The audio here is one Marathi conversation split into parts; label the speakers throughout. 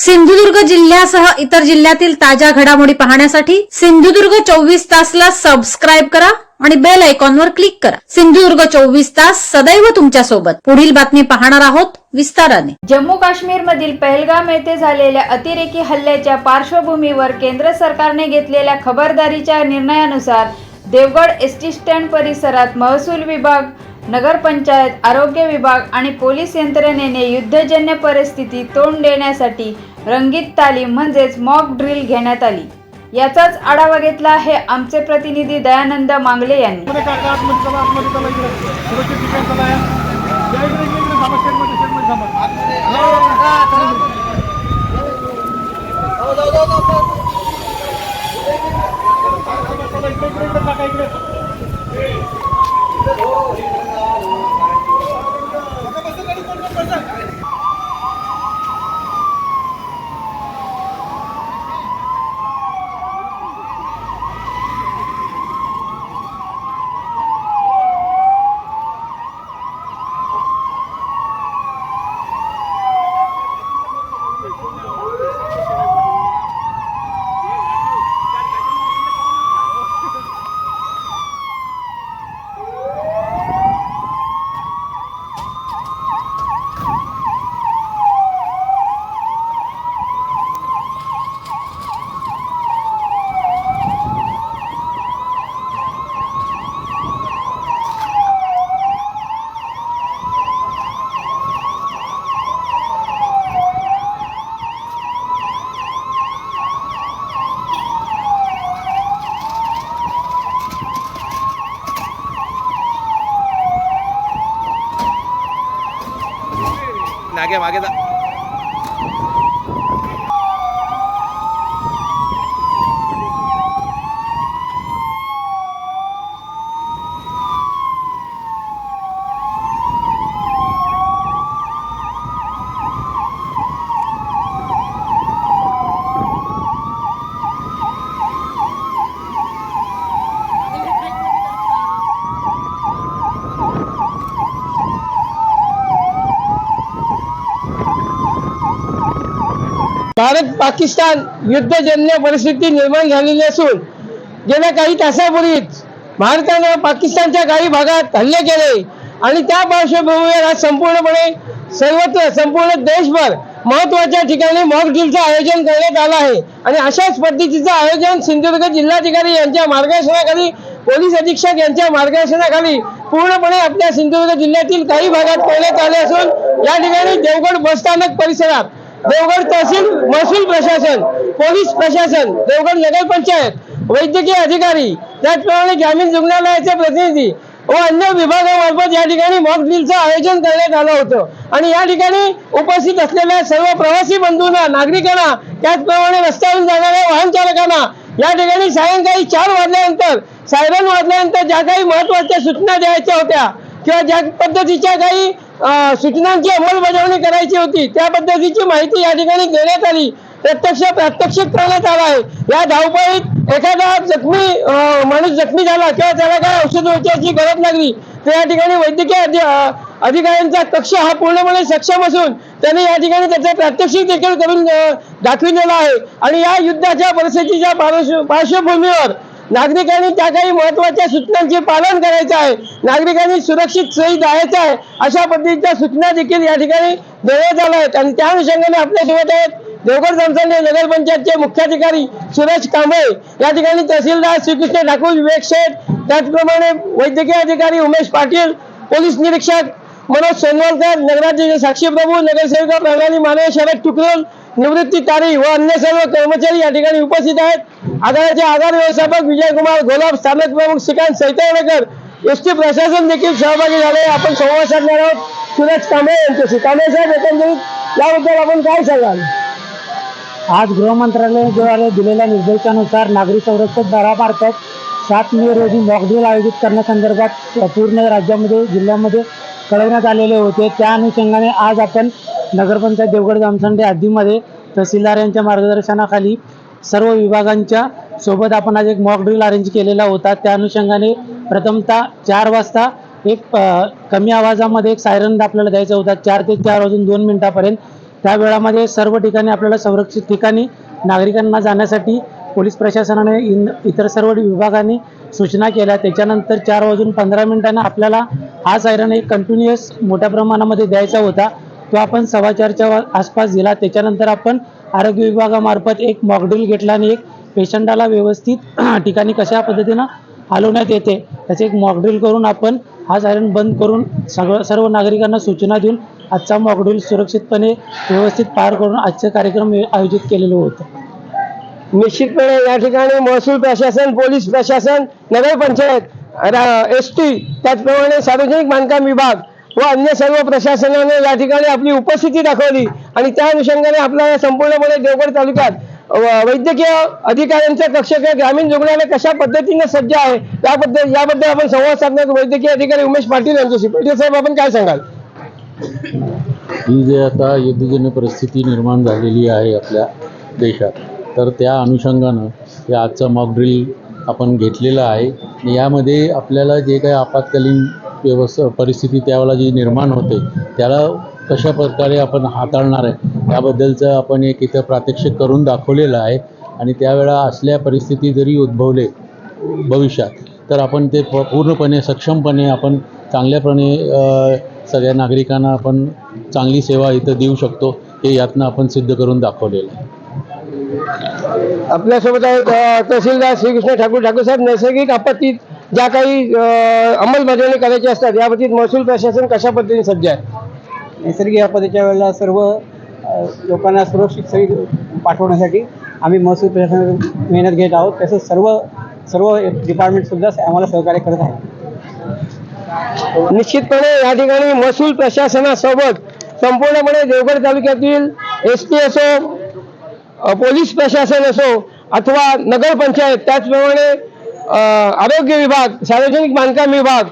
Speaker 1: सिंधुदुर्ग जिल्ह्यासह इतर जिल्ह्यातील ताज्या घडामोडी पाहण्यासाठी सिंधुदुर्ग चोवीस तासला सबस्क्राईब करा आणि बेल आयकॉनवर क्लिक करा. सिंधुदुर्ग चोवीस तास सदैव तुमच्यासोबत पुढील बातमी पाहणार आहोत विस्ताराने.
Speaker 2: जम्मू काश्मीरमधील पहलगाम येथे झालेल्या अतिरेकी हल्ल्याच्या पार्श्वभूमीवर केंद्र सरकारने घेतलेल्या खबरदारीच्या निर्णयानुसार देवगड एस टी स्टँड परिसरात महसूल विभाग नगरपंचायत आरोग्य विभाग आणि पोलीस यंत्रणेने युद्धजन्य परिस्थिती तोंड देण्यासाठी रंगीत तालीम म्हणजेच मॉक ड्रिल घेण्यात आली. याचाच आढावा घेतला हे आमचे प्रतिनिधी दयानंद मांगले यांनी.
Speaker 3: मागे मागे जा.
Speaker 4: भारत पाकिस्तान युद्धजन्य परिस्थिती निर्माण झालेली असून गेल्या काही तासापूर्वीच भारतानं पाकिस्तानच्या काही भागात हल्ले केले आणि त्या पार्श्वभूमीवर आज संपूर्णपणे सर्वत्र संपूर्ण देशभर महत्त्वाच्या ठिकाणी मॉक ड्रिलचं आयोजन करण्यात आलं आहे. आणि अशाच पद्धतीचं आयोजन सिंधुदुर्ग जिल्हाधिकारी यांच्या मार्गदर्शनाखाली पोलीस अधीक्षक यांच्या मार्गदर्शनाखाली पूर्णपणे आपल्या सिंधुदुर्ग जिल्ह्यातील काही भागात करण्यात आले असून या ठिकाणी देवगड बसस्थानक परिसरात देवगड तहसील महसूल प्रशासन पोलीस प्रशासन देवगड नगर पंचायत वैद्यकीय अधिकारी त्याचप्रमाणे ग्रामीण रुग्णालयाचे प्रतिनिधी व अन्य विभागामार्फत या ठिकाणी मॉक ड्रिलचं आयोजन करण्यात आलं होतं. आणि या ठिकाणी उपस्थित असलेल्या सर्व प्रवासी बंधूंना नागरिकांना त्याचप्रमाणे रस्त्यावरून जाणाऱ्या वाहन चालकांना या ठिकाणी सायंकाळी चार वाजल्यानंतर सायरन वाजल्यानंतर ज्या काही महत्त्वाच्या सूचना द्यायच्या होत्या किंवा ज्या पद्धतीच्या काही सूचनांची अंमलबजावणी करायची होती. त्या पद्धतीची माहिती या ठिकाणी देण्यात आली. प्रत्यक्ष प्रात्यक्षिक करण्यात आला आहे. या धावपळीत एखादा जखमी माणूस जखमी झाला किंवा त्याला काय औषध उपचाराची गरज लागली तर या ठिकाणी वैद्यकीय अधि- अधिकाऱ्यांचा कक्ष हा पूर्णपणे सक्षम असून त्याने या ठिकाणी त्याचं प्रात्यक्षिक देखील करून दाखविलेला दाखविलेलं आहे. आणि या युद्धाच्या परिस्थितीच्या पार्श्व- पार्श्वभूमीवर नागरिकांनी त्या काही महत्त्वाच्या सूचनांचे पालन करायचं आहे. नागरिकांनी सुरक्षित सही द्यायचं आहे. अशा पद्धतीच्या सूचना देखील या ठिकाणी देण्यात आल्या आहेत. आणि त्या अनुषंगाने आपल्यासोबत आहेत देवगड जमसंडे नगरपंचायतचे मुख्याधिकारी सुरेश कांबळे. या ठिकाणी तहसीलदार श्रीकृष्ण ठाकूर विवेक शेठ त्याचप्रमाणे वैद्यकीय अधिकारी उमेश पाटील पोलीस निरीक्षक मनोज सोनवलकर नगराध्यक्ष साक्षी प्रभू नगरसेविका प्रणाली माने शरद टुकरोल निवृत्ती तारी व अन्य सर्व कर्मचारी या ठिकाणी उपस्थित आहेत. आगाराचे आधार व्यवस्थापक विजयकुमार गोलाब स्थानक प्रमुख श्रीकांत सैतावणेकर एस टी प्रशासन देखील सहभागी झाले. आपण संवाद साधणार आहोत सुरज कांबळे यांच्याशी. कांबळे साहेब एकंदरीत याबद्दल आपण काय सांगाल?
Speaker 5: आज गृहमंत्रालयाद्वारे दिलेल्या निर्देशानुसार नागरी संरक्षक दरामार्फत सात मे रोजी मॉकड्रिल आयोजित करण्यासंदर्भात पूर्ण राज्यामध्ये जिल्ह्यामध्ये कळवण्यात आलेले होते. त्या अनुषंगाने आज आपण नगरपंचायत देवगड जामसंडे हद्दीमध्ये तहसीलदार यांच्या मार्गदर्शनाखाली सर्व विभागांच्या सोबत आपण आज एक मॉक ड्रिल अरेंज केलेला होता. त्या अनुषंगाने प्रथमतः चार वाजता एक कमी आवाजामध्ये एक सायरन आपल्याला द्यायचा होता. चार ते चार वाजून दोन मिनिटापर्यंत. त्या वेळामध्ये सर्व ठिकाणी आपल्याला संरक्षित ठिकाणी नागरिकांना जाण्यासाठी पोलीस प्रशासनाने इन इतर सर्व विभागाने सूचना केल्या. त्याच्यानंतर चार वाजून पंधरा मिनिटांना आपल्याला हा सायरन एक कंटिन्युअस मोठ्या प्रमाणामध्ये द्यायचा होता. तो आपण सव्वा चारच्या आसपास दिला त्याच्यानंतर आपण आरोग्य विभागामार्फत एक मॉकड्रिल घेतला आणि एक पेशंटाला व्यवस्थित ठिकाणी कशा पद्धतीनं हलवण्यात येते त्याचे एक मॉकड्रिल करून आपण हा सायरन बंद करून सगळं सर्व नागरिकांना सूचना देऊन आजचा मॉकड्रिल सुरक्षितपणे व्यवस्थित पार करून आजचे कार्यक्रम आयोजित केलेलं होतं.
Speaker 4: निश्चितपणे या ठिकाणी महसूल प्रशासन पोलीस प्रशासन नगरपंचायत एस टी त्याचप्रमाणे सार्वजनिक बांधकाम विभाग व अन्य सर्व प्रशासनाने या ठिकाणी आपली उपस्थिती दाखवली. आणि त्या अनुषंगाने आपल्या संपूर्णपणे देवगड तालुक्यात वैद्यकीय अधिकाऱ्यांचा कक्ष किंवा ग्रामीण रुग्णालय कशा पद्धतीने सज्ज आहे याबद्दल याबद्दल आपण संवाद साधण्यात वैद्यकीय अधिकारी उमेश पाटील यांच्याशी. पाटील साहेब आपण काय सांगाल?
Speaker 3: ही जे आता युद्धजन्य परिस्थिती निर्माण झालेली आहे आपल्या देशात तर त्या अनुषंगानं हे आजचं मॉक ड्रिल आपण घेतलेलं आहे. यामध्ये आपल्याला जे काही आपत्कालीन व्यवस्था परिस्थिती त्यावेळेला जी निर्माण होते त्याला कशा प्रकारे आपण हाताळणार आहे त्याबद्दलचं आपण एक इथं प्रात्यक्षिक करून दाखवलेलं आहे. आणि त्यावेळा असल्या परिस्थिती जरी उद्भवले भविष्यात तर आपण ते प पूर्णपणे सक्षमपणे आपण चांगल्यापणे सगळ्या नागरिकांना आपण चांगली सेवा इथं देऊ शकतो हे यातनं आपण सिद्ध करून दाखवलेलं आहे.
Speaker 4: आपल्यासोबत आहेत तहसीलदार श्रीकृष्ण ठाकूर ठाकूर साहेब नैसर्गिक आपत्तीत ज्या काही अंमलबजावणी करायची असतात या बाबतीत महसूल प्रशासन कशा पद्धतीने सज्ज आहे?
Speaker 5: नैसर्गिक आपत्तीच्या वेळेला सर्व लोकांना सुरक्षित स्थळी पाठवण्यासाठी आम्ही महसूल प्रशासन मेहनत घेत आहोत. तसंच सर्व सर्व डिपार्टमेंटसुद्धा आम्हाला सहकार्य करत आहे
Speaker 4: निश्चितपणे या ठिकाणी महसूल प्रशासनासोबत संपूर्णपणे देवगड तालुक्यातील एस टी असो पोलीस प्रशासन असो अथवा नगरपंचायत त्याचप्रमाणे आरोग्य विभाग सार्वजनिक बांधकाम विभाग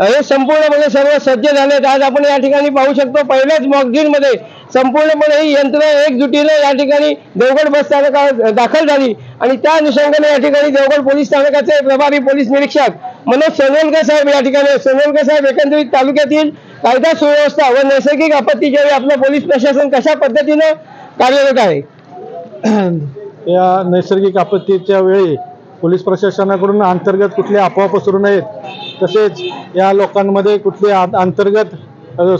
Speaker 4: हे संपूर्णपणे सर्व सज्ज झालेत. आज आपण या ठिकाणी पाहू शकतो पहिल्याच मॉकड्रीलमध्ये संपूर्णपणे ही यंत्र एकजुटीने या ठिकाणी देवगड बस स्थानकात दाखल झाली. आणि त्या अनुषंगाने या ठिकाणी देवगड पोलीस स्थानकाचे प्रभारी पोलीस निरीक्षक मनोज सोनवलकर साहेब या ठिकाणी आहेत. सोनवलकर साहेब एकंदरीत तालुक्यातील कायदा सुव्यवस्था व नैसर्गिक आपत्तीच्या वेळी आपलं पोलीस प्रशासन कशा पद्धतीनं कार्यरत आहे?
Speaker 6: या नैसर्गिक आपत्तीच्या वेळी पोलीस प्रशासनाकडून अंतर्गत कुठले अफवा पसरू नयेत. तसेच या लोकांमध्ये कुठले आ- अंतर्गत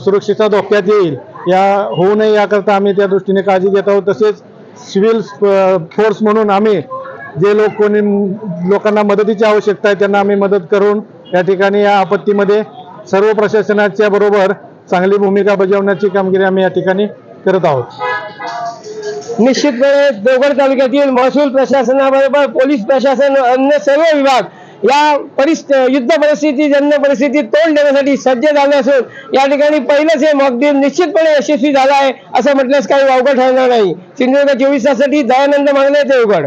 Speaker 6: सुरक्षेचा धोक्यात येईल या होऊ नये याकरता आम्ही त्या दृष्टीने काळजी घेत आहोत. तसेच सिव्हिल फोर्स म्हणून आम्ही जे लोक कोणी लोकांना मदतीची आवश्यकता आहे त्यांना आम्ही मदत करून या ठिकाणी या आपत्तीमध्ये सर्व प्रशासनाच्या बरोबर चांगली भूमिका बजावण्याची कामगिरी आम्ही या ठिकाणी करत आहोत.
Speaker 4: निश्चितपणे देवगड तालुक्यातील महसूल प्रशासनाबरोबर पोलीस प्रशासन अन्य सर्व विभाग या परिस्थिती युद्ध परिस्थिती जन्म परिस्थितीत तोंड देण्यासाठी सज्ज झाले असून या ठिकाणी पहिलंच हे मॉकड्रील निश्चितपणे यशस्वी झालं आहे असं म्हटल्यास काही वावगं ठरणार नाही. सिंधुदुर्ग चोवीस तासासाठी दयानंद मागणे देवगड.